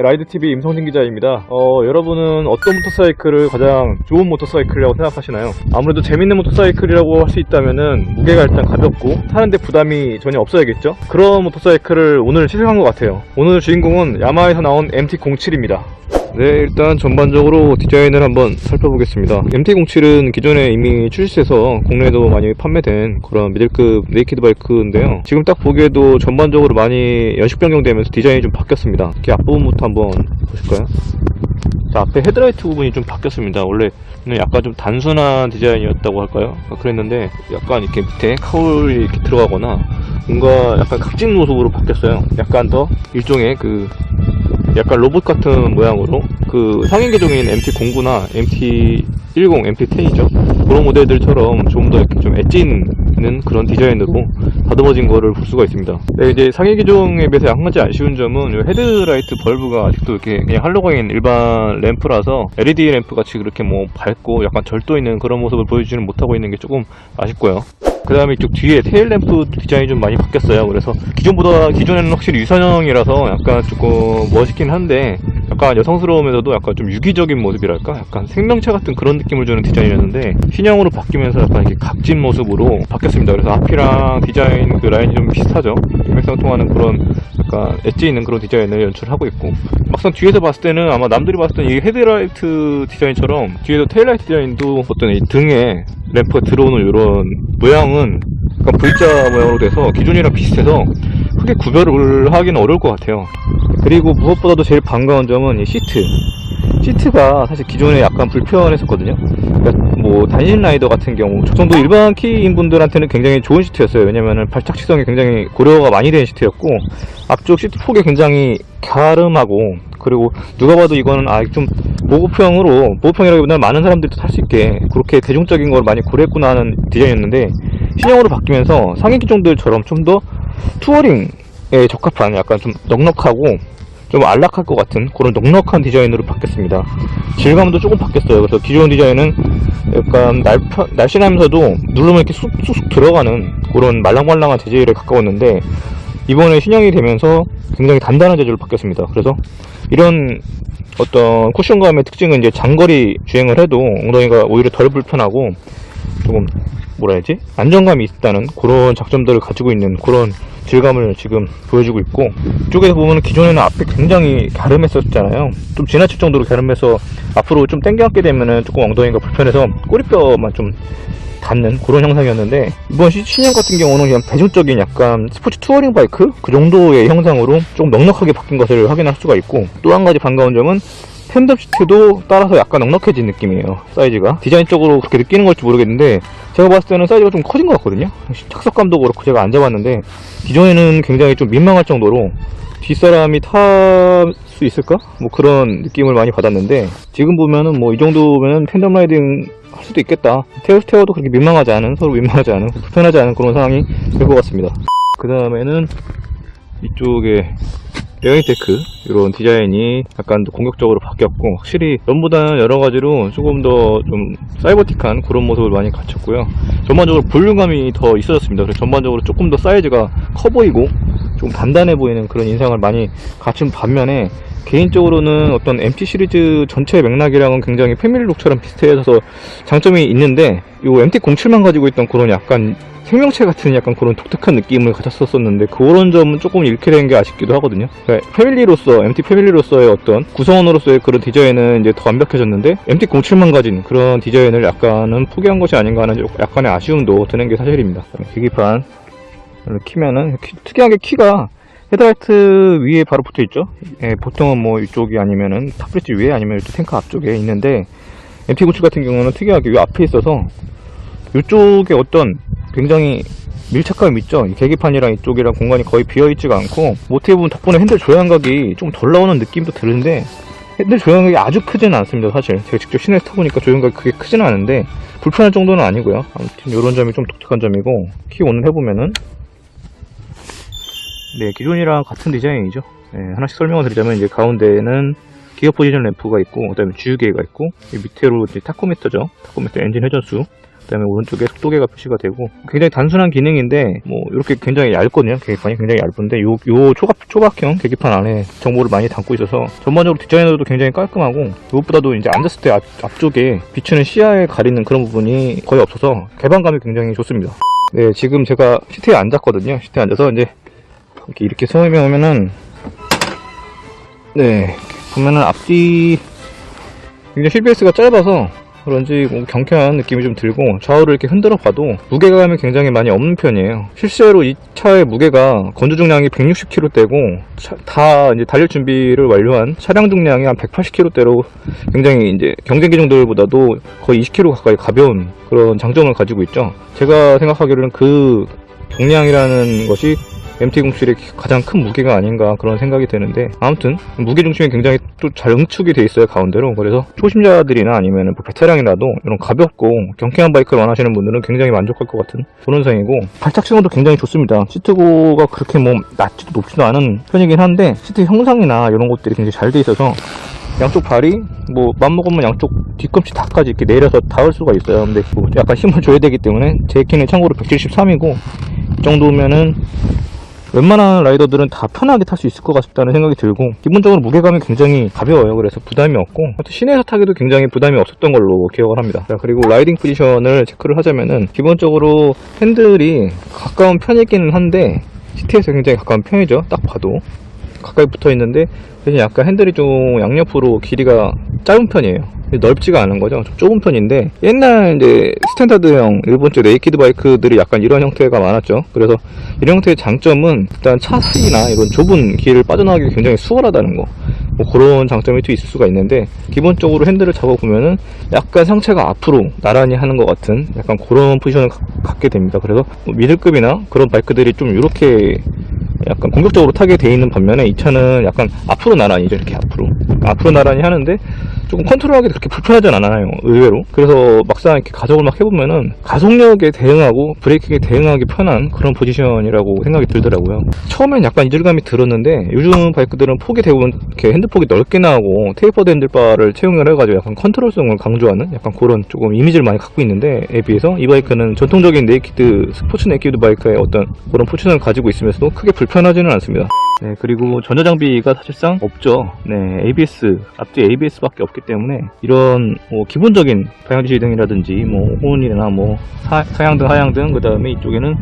네, 라이드TV 임성진 기자입니다. 어, 여러분은 어떤 모터사이클을 가장 좋은 모터사이클이라고 생각하시나요? 아무래도 재밌는 모터사이클이라고 할 수 있다면은 무게가 일단 가볍고 타는데 부담이 전혀 없어야겠죠? 그런 모터사이클을 오늘 시승한 것 같아요. 오늘 주인공은 야마하에서 나온 MT-07입니다. 네, 일단 전반적으로 디자인을 한번 살펴보겠습니다. MT-07은 기존에 이미 출시해서 국내에도 많이 판매된 그런 미들급 네이키드 바이크인데요. 지금 딱 보기에도 전반적으로 많이 연식 변경되면서 디자인이 좀 바뀌었습니다. 특히 앞부분부터 한번 보실까요? 자, 앞에 헤드라이트 부분이 좀 바뀌었습니다. 원래는 약간 좀 단순한 디자인이었다고 할까요? 아, 그랬는데 약간 이렇게 밑에 카울이 이렇게 들어가거나 뭔가 약간 각진 모습으로 바뀌었어요. 약간 더 일종의 그 약간 로봇 같은 모양으로 그 상위 계종인 MT09나 MT10, MT10이죠. 그런 모델들처럼 좀 더 좀 엣지 있는 그런 디자인으로 다듬어진 거를 볼 수가 있습니다. 네, 이제 상위 기종에 비해서 한 가지 아쉬운 점은 이 헤드라이트 벌브가 아직도 이렇게 그냥 할로그인 일반 램프라서 LED 램프 같이 그렇게 뭐 밝고 약간 절도 있는 그런 모습을 보여주지는 못하고 있는 게 조금 아쉽고요. 그 다음에 이쪽 뒤에 테일 램프 디자인이 좀 많이 바뀌었어요. 그래서 기존보다 기존에는 확실히 유선형이라서 약간 조금 멋있긴 한데 약간 여성스러우면서도 약간 좀 유기적인 모습이랄까? 약간 생명체 같은 그런 느낌을 주는 디자인이었는데 신형으로 바뀌면서 약간 이렇게 각진 모습으로 바뀌었습니다. 그래서 앞이랑 디자인 그 라인이 좀 비슷하죠. 일맥상통하는 그런 약간 엣지 있는 그런 디자인을 연출하고 있고 막상 뒤에서 봤을 때는 아마 남들이 봤을 때는 이 헤드라이트 디자인처럼 뒤에도 테일라이트 디자인도 어떤 이 등에 램프가 들어오는 이런 모양은 약간 V자 모양으로 돼서 기존이랑 비슷해서 크게 구별을 하기는 어려울 것 같아요. 그리고 무엇보다도 제일 반가운 점은 이 시트. 시트가 사실 기존에 약간 불편했었거든요. 그러니까 뭐 단신 라이더 같은 경우 저 정도 일반 키인 분들한테는 굉장히 좋은 시트였어요. 왜냐면은 발착지성이 굉장히 고려가 많이 된 시트였고 앞쪽 시트 폭이 굉장히 갸름하고 그리고 누가 봐도 이거는 아좀 보급형으로 보급형이라기보다는 많은 사람들이 탈수 있게 그렇게 대중적인 걸 많이 고려했구나 하는 디자인이었는데 신형으로 바뀌면서 상위 기종들처럼 좀 더 투어링에 적합한 약간 좀 넉넉하고 좀 안락할 것 같은 그런 넉넉한 디자인으로 바뀌었습니다. 질감도 조금 바뀌었어요. 그래서 기존 디자인은 약간 날, 날씬하면서도 누르면 이렇게 쑥, 쑥쑥 들어가는 그런 말랑말랑한 재질에 가까웠는데 이번에 신형이 되면서 굉장히 단단한 재질로 바뀌었습니다. 그래서 이런 어떤 쿠션감의 특징은 이제 장거리 주행을 해도 엉덩이가 오히려 덜 불편하고 조금 뭐라 해야지? 안정감이 있다는 그런 장점들을 가지고 있는 그런 질감을 지금 보여주고 있고 이쪽에서 보면 기존에는 앞에 굉장히 갸름했었잖아요. 좀 지나칠 정도로 갸름해서 앞으로 좀 당겨앉게 되면은 조금 엉덩이가 불편해서 꼬리뼈만 좀 닿는 그런 형상이었는데 이번 시- 신형 같은 경우는 그냥 대중적인 약간 스포츠 투어링 바이크? 그 정도의 형상으로 좀 넉넉하게 바뀐 것을 확인할 수가 있고 또 한 가지 반가운 점은 팬덤 시트도 따라서 약간 넉넉해진 느낌이에요 사이즈가. 디자인적으로 그렇게 느끼는 걸지 모르겠는데 제가 봤을 때는 사이즈가 좀 커진 것 같거든요? 착석감도 그렇고 제가 앉아봤는데 기존에는 굉장히 좀 민망할 정도로 뒷사람이 탈 수 있을까? 뭐 그런 느낌을 많이 받았는데 지금 보면은 뭐 이 정도면은 팬덤 라이딩 할 수도 있겠다. 태워 태워도 그렇게 민망하지 않은 서로 민망하지 않은 불편하지 않은 그런 상황이 될 것 같습니다. 그 다음에는 이쪽에 레어인테크 이런 디자인이 약간 더 공격적으로 바뀌었고 확실히 전보다는 여러 가지로 조금 더 좀 사이버틱한 그런 모습을 많이 갖췄고요. 전반적으로 볼륨감이 더 있어졌습니다. 그래서 전반적으로 조금 더 사이즈가 커 보이고 좀 단단해 보이는 그런 인상을 많이 갖춘 반면에 개인적으로는 어떤 MT 시리즈 전체 맥락이랑은 굉장히 패밀리룩처럼 비슷해져서 장점이 있는데 이 MT07만 가지고 있던 그런 약간 생명체 같은 약간 그런 독특한 느낌을 가졌었었는데 그런 점은 조금 잃게 된 게 아쉽기도 하거든요. 그러니까 패밀리로서 MT 패밀리로서의 어떤 구성원으로서의 그런 디자인은 이제 더 완벽해졌는데 MT07만 가진 그런 디자인을 약간은 포기한 것이 아닌가 하는 약간의 아쉬움도 드는 게 사실입니다. 계기판 키면은 키- 특이하게 키가 헤드라이트 위에 바로 붙어 있죠. 예, 보통은 뭐 이쪽이 아니면은 타브레트 위에 아니면 이쪽 탱크 앞쪽에 있는데 MT97 같은 경우는 특이하게 이 앞에 있어서 이쪽에 어떤 굉장히 밀착감 있죠. 이 계기판이랑 이쪽이랑 공간이 거의 비어있지가 않고 모티브 부분 덕분에 핸들 조향각이 좀 덜 나오는 느낌도 드는데 핸들 조향각이 아주 크지는 않습니다. 사실 제가 직접 시내에서 타보니까 조향각이 그게 크지는 않은데 불편할 정도는 아니고요. 아무튼 이런 점이 좀 독특한 점이고 키 오늘 해보면은 네 기존이랑 같은 디자인이죠. 네, 하나씩 설명을 드리자면 이제 가운데는 기어 포지션 램프가 있고 그다음에 주유기가 있고 이 밑으로 이제 타코미터죠. 타코미터 엔진 회전수 그다음에 오른쪽에 속도계가 표시가 되고 굉장히 단순한 기능인데 뭐 이렇게 굉장히 얇거든요. 계기판이 굉장히 얇은데 요, 요 초각, 초각형 계기판 안에 정보를 많이 담고 있어서 전반적으로 디자인으로도 굉장히 깔끔하고 무엇보다도 이제 앉았을 때 앞, 앞쪽에 비추는 시야에 가리는 그런 부분이 거의 없어서 개방감이 굉장히 좋습니다. 네, 지금 제가 시트에 앉았거든요. 시트에 앉아서 이제 이렇게, 이렇게 설명하면은 네, 보면은 앞뒤 굉장히 휠베이스가 짧아서 그런지 뭐 경쾌한 느낌이 좀 들고 좌우를 이렇게 흔들어 봐도 무게감이 굉장히 많이 없는 편이에요. 실제로 이 차의 무게가 건조 중량이 160kg대고 다 이제 달릴 준비를 완료한 차량 중량이 한 180kg대로 굉장히 이제 경쟁 기종들보다도 거의 20kg 가까이 가벼운 그런 장점을 가지고 있죠. 제가 생각하기로는 그 경량이라는 것이 MT07의 가장 큰 무게가 아닌가 그런 생각이 드는데 아무튼 무게 중심이 굉장히 또 잘 응축이 돼 있어요 가운데로. 그래서 초심자들이나 아니면 뭐 베테랑이라도 이런 가볍고 경쾌한 바이크를 원하시는 분들은 굉장히 만족할 것 같은 그런 상이고 발작 시간도 굉장히 좋습니다. 시트고가 그렇게 뭐 낮지도 높지도 않은 편이긴 한데 시트 형상이나 이런 것들이 굉장히 잘 돼 있어서 양쪽 발이 뭐 맘먹으면 양쪽 뒤꿈치 다까지 이렇게 내려서 닿을 수가 있어요. 근데 뭐 약간 힘을 줘야 되기 때문에 제 키는 참고로 173이고 이 정도면은 웬만한 라이더들은 다 편하게 탈 수 있을 것 같다는 생각이 들고 기본적으로 무게감이 굉장히 가벼워요. 그래서 부담이 없고 시내에서 타기도 굉장히 부담이 없었던 걸로 기억을 합니다. 자, 그리고 라이딩 포지션을 체크를 하자면은 기본적으로 핸들이 가까운 편이기는 한데 시트에서 굉장히 가까운 편이죠. 딱 봐도 가까이 붙어 있는데 대신 약간 핸들이 좀 양옆으로 길이가 짧은 편이에요 넓지가 않은 거죠. 좀 좁은 편인데 옛날 이제 스탠다드형 일본적 네이키드 바이크들이 약간 이런 형태가 많았죠. 그래서 이런 형태의 장점은 일단 차선이나 이런 좁은 길을 빠져나가기 굉장히 수월하다는 거. 뭐 그런 장점이 또 있을 수가 있는데 기본적으로 핸들을 잡아보면은 약간 상체가 앞으로 나란히 하는 것 같은 약간 그런 포지션을 가- 갖게 됩니다. 그래서 뭐 미들급이나 그런 바이크들이 좀 이렇게 약간 공격적으로 타게 돼 있는 반면에 이 차는 약간 앞으로 나란히죠 이렇게 앞으로 앞으로 나란히 하는데 조금 컨트롤하기 그렇게 불편하진 않아요 의외로. 그래서 막상 이렇게 가속을 막 해보면은 가속력에 대응하고 브레이킹에 대응하기 편한 그런 포지션이라고 생각이 들더라고요. 처음엔 약간 이질감이 들었는데 요즘 바이크들은 폭이 대부분 이렇게 핸드폭이 넓게 나오고 테이퍼드 핸들바를 채용을 해가지고 약간 컨트롤성을 강조하는 약간 그런 조금 이미지를 많이 갖고 있는데 에 비해서 이 바이크는 전통적인 네이키드 스포츠 네이키드 바이크의 어떤 그런 포지션을 가지고 있으면서도 크게 불편하지는 않습니다. 네, 그리고 전자장비가 사실상 없죠. 네, ABS, 앞뒤 ABS밖에 없기 때문에 이런 뭐 기본적인 방향지시 등이라든지 뭐 호른이나 뭐 사, 상향등, 하향등, 그 다음에 이쪽에는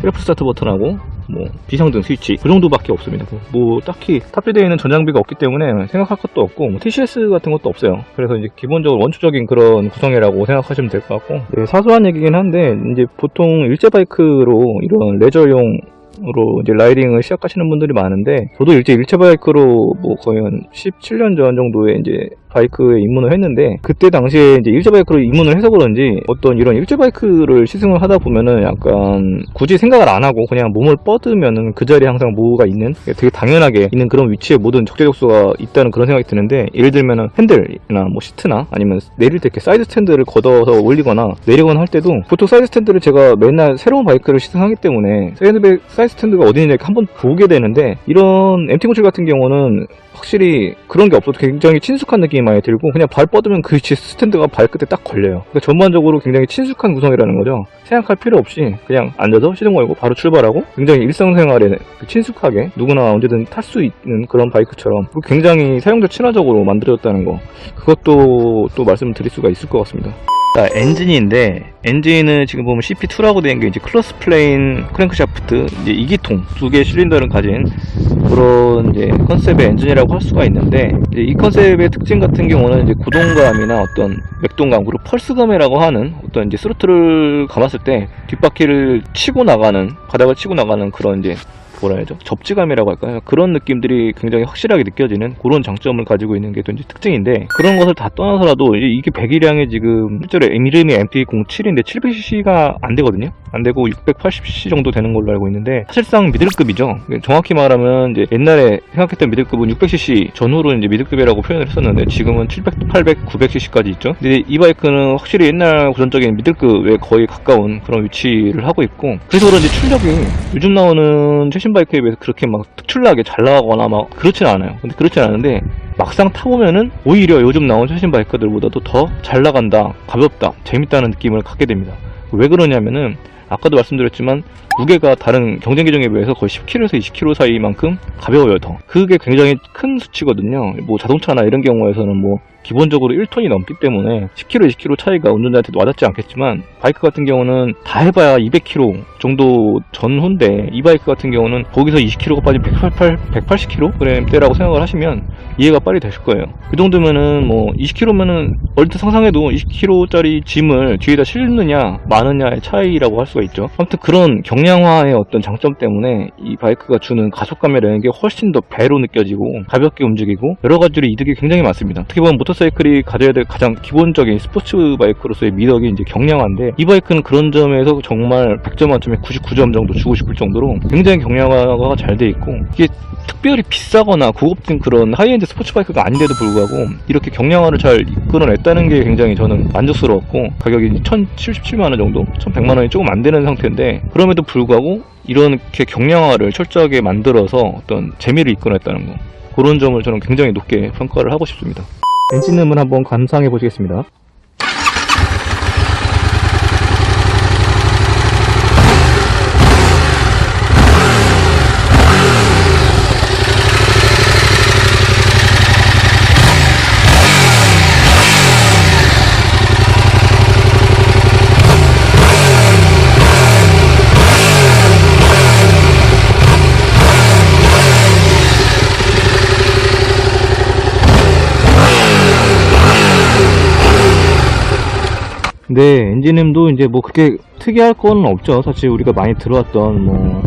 셀프 스타트 버튼하고 뭐 비상등 스위치 그 정도밖에 없습니다. 뭐, 뭐 딱히 탑재되어 있는 전장비가 없기 때문에 생각할 것도 없고 뭐 TCS 같은 것도 없어요. 그래서 이제 기본적으로 원초적인 그런 구성이라고 생각하시면 될 것 같고 네, 사소한 얘기긴 한데 이제 보통 일제 바이크로 이런 레저용 으로 이제 라이딩을 시작하시는 분들이 많은데 저도 일제 일체 바이크로 뭐 거의 한 17년 전 정도에 이제 바이크에 입문을 했는데 그때 당시에 이제 일제 바이크로 입문을 해서 그런지 어떤 이런 일제 바이크를 시승을 하다 보면은 약간 굳이 생각을 안 하고 그냥 몸을 뻗으면은 그 자리에 항상 뭐가 있는 되게 당연하게 있는 그런 위치에 모든 적재적소가 있다는 그런 생각이 드는데 예를 들면은 핸들이나 뭐 시트나 아니면 내릴 때 이렇게 사이드 스탠드를 걷어서 올리거나 내리거나 할 때도 보통 사이드 스탠드를 제가 맨날 새로운 바이크를 시승하기 때문에 사이드 스탠드가 어디 있는지 한번 보게 되는데 이런 MT07 같은 경우는 확실히 그런 게 없어도 굉장히 친숙한 느낌이 많이 들고 그냥 발 뻗으면 그 스탠드가 발끝에 딱 걸려요. 그러니까 전반적으로 굉장히 친숙한 구성이라는 거죠. 생각할 필요 없이 그냥 앉아서 시동 걸고 바로 출발하고 굉장히 일상생활에 친숙하게 누구나 언제든 탈 수 있는 그런 바이크처럼 굉장히 사용자 친화적으로 만들어졌다는 거 그것도 또 말씀드릴 수가 있을 것 같습니다. 자, 엔진인데 엔진은 지금 보면 CP2라고 되어 있는 게 이제 클로스 플레인 크랭크샤프트 이제 2기통 두 개의 실린더를 가진 그런 이제 컨셉의 엔진이라고 할 수가 있는데 이 컨셉의 특징 같은 경우는 이제 구동감이나 어떤 맥동감 그리고 펄스감이라고 하는 어떤 이제 스로틀을 감았을 때 뒷바퀴를 치고 나가는 바닥을 치고 나가는 그런 이제 뭐라 해야죠? 접지감이라고 할까요? 그런 느낌들이 굉장히 확실하게 느껴지는 그런 장점을 가지고 있는 게 또 이제 특징인데 그런 것을 다 떠나서라도 이게 배기량이 지금 실제로 이름이 MP07인데 700cc가 안 되거든요? 안 되고 680cc 정도 되는 걸로 알고 있는데 사실상 미들급이죠? 정확히 말하면 이제 옛날에 생각했던 미들급은 600cc 전후로 이제 미들급이라고 표현을 했었는데 지금은 700, 800, 900cc까지 있죠? 근데 이 바이크는 확실히 옛날 고전적인 미들급에 거의 가까운 그런 위치를 하고 있고 그래서 그런지 출력이 요즘 나오는 최신 최신 바이크에 비해서 그렇게 막 특출나게 잘 나가거나 막 그렇진 않아요. 근데 그렇진 않은데 막상 타보면은 오히려 요즘 나온 최신 바이크들보다도 더 잘 나간다, 가볍다, 재밌다는 느낌을 갖게 됩니다. 왜 그러냐면은 아까도 말씀드렸지만 무게가 다른 경쟁 기종에 비해서 거의 10kg에서 20kg 사이만큼 가벼워요 더. 그게 굉장히 큰 수치거든요. 뭐 자동차나 이런 경우에서는 뭐 기본적으로 1톤이 넘기 때문에 10kg, 20kg 차이가 운전자한테도 와닿지 않겠지만 바이크 같은 경우는 다 해봐야 200kg 정도 전후인데 이 바이크 같은 경우는 거기서 20kg가 빠진 188, 180kg대라고 생각을 하시면 이해가 빨리 되실 거예요. 그 정도면은 뭐 20kg면은 얼핏 상상해도 20kg짜리 짐을 뒤에다 실느냐 마느냐의 차이라고 할 수가 있죠. 아무튼 그런 경량화의 어떤 장점 때문에 이 바이크가 주는 가속감이라는 게 훨씬 더 배로 느껴지고 가볍게 움직이고 여러 가지로 이득이 굉장히 많습니다. 어떻게 보면 모터 사이클이 가져야 될 가장 기본적인 스포츠 바이크로서의 미덕이 이제 경량화인데 이 바이크는 그런 점에서 정말 100점 만점에 99점 정도 주고 싶을 정도로 굉장히 경량화가 잘 돼 있고 이게 특별히 비싸거나 고급진 그런 하이엔드 스포츠 바이크가 아닌데도 불구하고 이렇게 경량화를 잘 이끌어냈다는 게 굉장히 저는 만족스러웠고 가격이 1,077만 원 정도, 1,100만 원이 조금 안 되는 상태인데 그럼에도 불구하고 이렇게 경량화를 철저하게 만들어서 어떤 재미를 이끌어냈다는 거 그런 점을 저는 굉장히 높게 평가를 하고 싶습니다. 엔진음을 한번 감상해 보시겠습니다. 네, 엔진음도 이제 뭐 그렇게 특이할 건 없죠. 사실 우리가 많이 들어왔던 뭐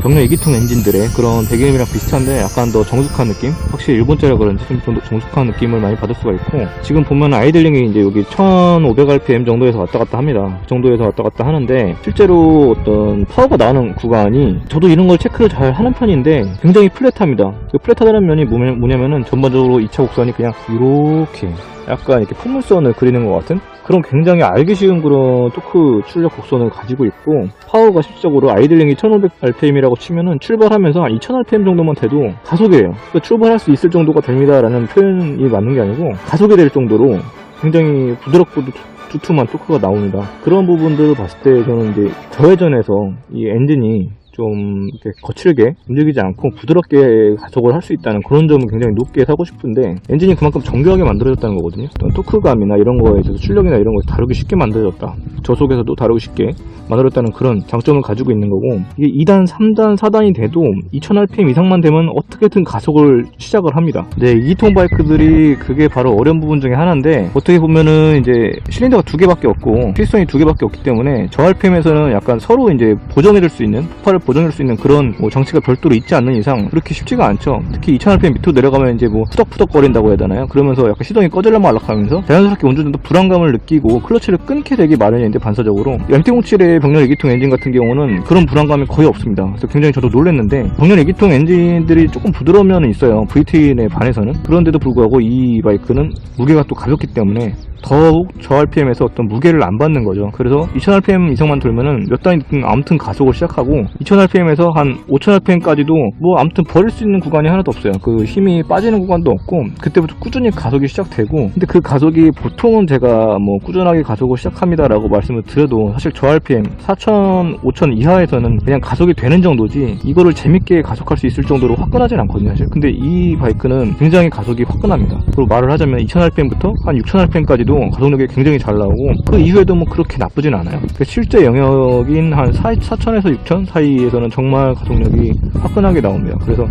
경량 2기통 엔진들의 그런 배기음이랑 비슷한데 약간 더 정숙한 느낌? 확실히 일본제라 그런지 좀 더 정숙한 느낌을 많이 받을 수가 있고 지금 보면 아이들링이 이제 여기 1500rpm 정도에서 왔다 갔다 합니다. 그 정도에서 왔다 갔다 하는데 실제로 어떤 파워가 나오는 구간이 저도 이런 걸 체크를 잘 하는 편인데 굉장히 플랫합니다. 그 플랫하다는 면이 뭐냐- 뭐냐면은 전반적으로 2차 곡선이 그냥 이렇게 약간 이렇게 포물선을 그리는 것 같은 그런 굉장히 알기 쉬운 그런 토크 출력 곡선을 가지고 있고 파워가 실질적으로 아이들링이 1500rpm이라고 치면은 출발하면서 한 2000rpm 정도만 돼도 가속이에요. 그러니까 출발할 수 있을 정도가 됩니다 라는 표현이 맞는 게 아니고 가속이 될 정도로 굉장히 부드럽고 두툼한 토크가 나옵니다. 그런 부분들을 봤을 때 저는 이제 저회전에서 이 엔진이 좀 거칠게 움직이지 않고 부드럽게 가속을 할 수 있다는 그런 점을 굉장히 높게 사고 싶은데 엔진이 그만큼 정교하게 만들어졌다는 거거든요. 어떤 토크감이나 이런 거에 있어서 출력이나 이런 거에 다루기 쉽게 만들어졌다. 저속에서도 다루기 쉽게 만들었다는 그런 장점을 가지고 있는 거고 이게 2단, 3단, 4단이 돼도 2000rpm 이상만 되면 어떻게든 가속을 시작을 합니다. 네, 2통 바이크들이 그게 바로 어려운 부분 중에 하나인데 어떻게 보면은 이제 실린더가 두 개밖에 없고 피스톤이 두 개밖에 없기 때문에 저 rpm에서는 약간 서로 이제 보정해줄 수 있는 폭발을 보정해줄 수 있는 그런 뭐 장치가 별도로 있지 않는 이상 그렇게 쉽지가 않죠. 특히 2000rpm 밑으로 내려가면 이제 뭐 후덕후덕 거린다고 해야 되나요? 그러면서 약간 시동이 꺼질라 말락하면서 자연스럽게 운전자도 불안감을 느끼고 클러치를 끊게 되기 마련인데 반사적으로 MT-07의 병렬 2기통 엔진 같은 경우는 그런 불안감이 거의 없습니다. 그래서 굉장히 저도 놀랐는데 병렬 2기통 엔진들이 조금 부드러운 면은 있어요. VT에 반해서는 그런데도 불구하고 이 바이크는 무게가 또 가볍기 때문에 더욱 저 RPM에서 어떤 무게를 안 받는 거죠. 그래서 2000rpm 이상만 돌면은 몇 단위든 아무튼 가속을 시작하고 2000rpm에서 한 5000rpm까지도 뭐 아무튼 버릴 수 있는 구간이 하나도 없어요. 그 힘이 빠지는 구간도 없고 그때부터 꾸준히 가속이 시작되고 근데 그 가속이 보통은 제가 뭐 꾸준하게 가속을 시작합니다 라고 말씀을 드려도 사실 저 RPM 4000, 5000 이하에서는 그냥 가속이 되는 정도지 이거를 재밌게 가속할 수 있을 정도로 화끈하진 않거든요. 사실. 근데 이 바이크는 굉장히 가속이 화끈합니다. 그리고 말을 하자면 2000rpm부터 한 6000rpm까지 도 가속력이 굉장히 잘 나오고 그 이후에도 뭐 그렇게 나쁘진 않아요. 그 실제 영역인 한 4, 4000에서 6000 사이 에서는 정말 가속력이 화끈하게 나옵니다. 그래서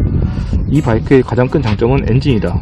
이 바이크의 가장 큰 장점은 엔진이다.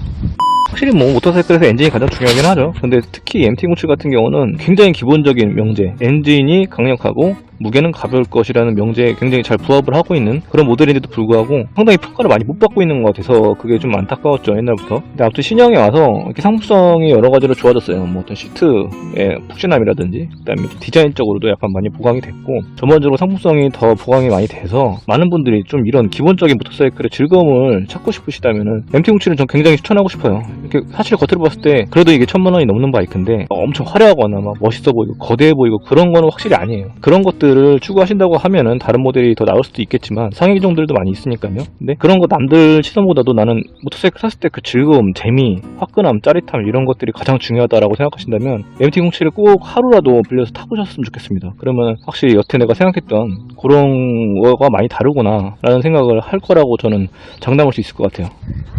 확실히 뭐 모터사이클에서 엔진이 가장 중요하긴 하죠. 근데 특히 MT-07 같은 경우는 굉장히 기본적인 명제, 엔진이 강력하고 무게는 가벼울 것이라는 명제에 굉장히 잘 부합을 하고 있는 그런 모델인데도 불구하고 상당히 평가를 많이 못 받고 있는 것 같아서 그게 좀 안타까웠죠 옛날부터. 근데 아무튼 신형에 와서 이렇게 상품성이 여러 가지로 좋아졌어요. 뭐 어떤 시트의 푹신함이라든지 그다음에 디자인적으로도 약간 많이 보강이 됐고 전반적으로 상품성이 더 보강이 많이 돼서 많은 분들이 좀 이런 기본적인 모터사이클의 즐거움을 찾고 싶으시다면은 MT-07은 전 굉장히 추천하고 싶어요. 이렇게 사실 겉으로 봤을 때 그래도 이게 천만 원이 넘는 바이크인데 엄청 화려하거나 막 멋있어 보이고 거대해 보이고 그런 거는 확실히 아니에요. 그런 것들 기능들을 추구하신다고 하면은 다른 모델이 더 나을 수도 있겠지만 상위 기종들도 많이 있으니까요. 근데 그런 거 남들 시선보다도 나는 모터사이클 탔을 때 그 즐거움, 재미, 화끈함, 짜릿함 이런 것들이 가장 중요하다라고 생각하신다면 MT07을 꼭 하루라도 빌려서 타보셨으면 좋겠습니다. 그러면 확실히 여태 내가 생각했던 그런 거가 많이 다르구나 라는 생각을 할 거라고 저는 장담할 수 있을 것 같아요.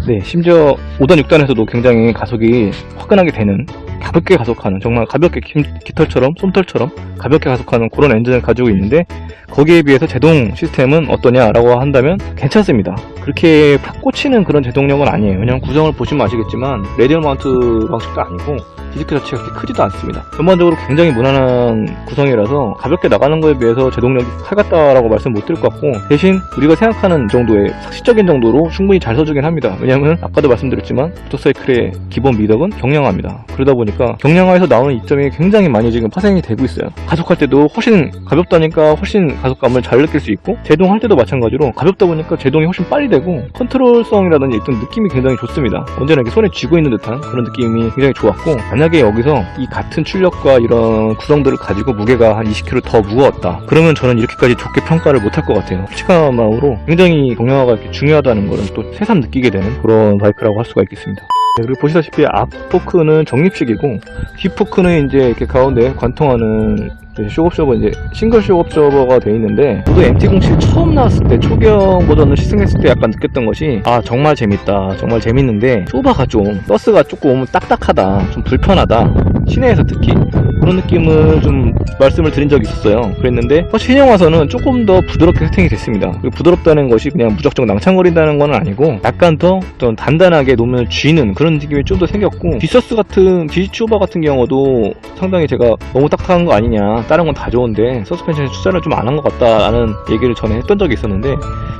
네, 심지어 5단, 6단에서도 굉장히 가속이 화끈하게 되는 가볍게 가속하는 정말 가볍게 깃- 깃털처럼 솜털처럼 가볍게 가속하는 그런 엔진을 가지고 있는데 거기에 비해서 제동 시스템은 어떠냐라고 한다면 괜찮습니다. 그렇게 팍 꽂히는 그런 제동력은 아니에요. 그냥 구성을 보시면 아시겠지만 레디얼 마운트 방식도 아니고 디스크 자체가 그렇게 크지도 않습니다. 전반적으로 굉장히 무난한 구성이라서 가볍게 나가는 거에 비해서 제동력이 칼 같다라고 말씀 못 드릴 것 같고 대신 우리가 생각하는 정도의 상식적인 정도로 충분히 잘 써주긴 합니다. 왜냐하면 아까도 말씀드렸지만 모터사이클의 기본 미덕은 경량화입니다. 그러다 보니까 경량화에서 나오는 이점이 굉장히 많이 지금 파생이 되고 있어요. 가속할 때도 훨씬 가볍다니까 훨씬 가속감을 잘 느낄 수 있고 제동할 때도 마찬가지로 가볍다 보니까 제동이 훨씬 빨리 되고 컨트롤성이라든지 어떤 느낌이 굉장히 좋습니다. 언제나 이렇게 손에 쥐고 있는 듯한 그런 느낌이 굉장히 좋았고 만약에 여기서 이 같은 출력과 이런 구성들을 가지고 무게가 한 20kg 더 무거웠다. 그러면 저는 이렇게까지 좋게 평가를 못할 것 같아요. 솔직한 마음으로 굉장히 경량화가 중요하다는 거를 또 새삼 느끼게 되는 그런 바이크라고 할 수가 있겠습니다. 네, 그리고 보시다시피 앞 포크는 정립식이고 뒷 포크는 이제 이렇게 가운데 관통하는 그 쇼업쇼버 이제 싱글 쇼업쇼버가 돼 있는데 저도 MT07 처음 나왔을 때 초경 버전을 시승했을 때 약간 느꼈던 것이 아 정말 재밌다 정말 재밌는데 쇼바가 좀 버스가 조금 딱딱하다 좀 불편하다 시내에서 특히. 그런 느낌을 좀 말씀을 드린 적이 있었어요. 그랬는데 신형 와서는 조금 더 부드럽게 세팅이 됐습니다. 부드럽다는 것이 그냥 무작정 낭창거린다는 건 아니고 약간 더 단단하게 놓으면 쥐는 그런 느낌이 좀 더 생겼고 디서스 같은 디쇼바 같은 경우도 상당히 제가 너무 딱딱한 거 아니냐. 다른 건 다 좋은데 서스펜션에 투자를 좀 안 한 것 같다라는 얘기를 전에 했던 적이 있었는데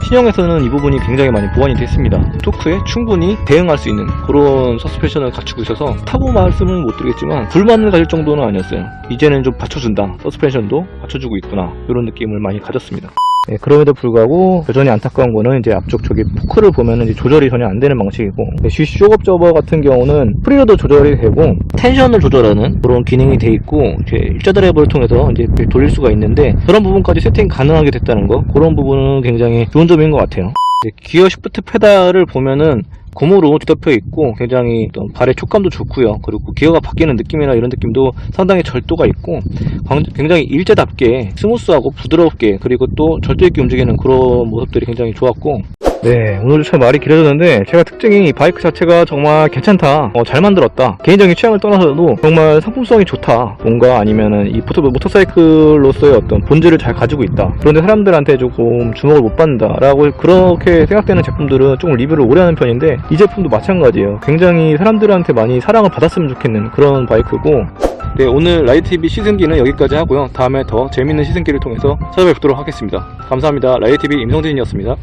신형에서는 이 부분이 굉장히 많이 보완이 됐습니다. 토크에 충분히 대응할 수 있는 그런 서스펜션을 갖추고 있어서 타고 말씀은 못 드리겠지만 불만을 가질 정도는 아니었어요. 이제는 좀 받쳐준다. 서스펜션도 받쳐주고 있구나. 이런 느낌을 많이 가졌습니다. 네, 그럼에도 불구하고 여전히 안타까운 거는 이제 앞쪽 저기 포크를 보면은 이제 조절이 전혀 안 되는 방식이고 쉬 쇼업 저버 같은 경우는 프리로도 조절이 되고 텐션을 조절하는 그런 기능이 돼 있고 이제 일자 드라이버를 통해서 이제 돌릴 수가 있는데 그런 부분까지 세팅 가능하게 됐다는 거 그런 부분은 굉장히 좋은 점인 것 같아요. 기어 시프트 페달을 보면은 고무로 뒤덮여 있고 굉장히 어떤 발의 촉감도 좋고요. 그리고 기어가 바뀌는 느낌이나 이런 느낌도 상당히 절도가 있고 광- 굉장히 일제답게 스무스하고 부드럽게 그리고 또 절도 있게 움직이는 그런 모습들이 굉장히 좋았고 네 오늘 참 말이 길어졌는데 제가 특징이 이 바이크 자체가 정말 괜찮다 어, 잘 만들었다 개인적인 취향을 떠나서도 정말 상품성이 좋다 뭔가 아니면은 이 포토, 모터사이클로서의 어떤 본질을 잘 가지고 있다 그런데 사람들한테 조금 주목을 못 받는다 라고 그렇게 생각되는 제품들은 조금 리뷰를 오래 하는 편인데 이 제품도 마찬가지예요 굉장히 사람들한테 많이 사랑을 받았으면 좋겠는 그런 바이크고 네, 오늘 라이트TV 시승기는 여기까지 하고요. 다음에 더 재밌는 시승기를 통해서 찾아뵙도록 하겠습니다. 감사합니다. 라이트TV 임성진이었습니다.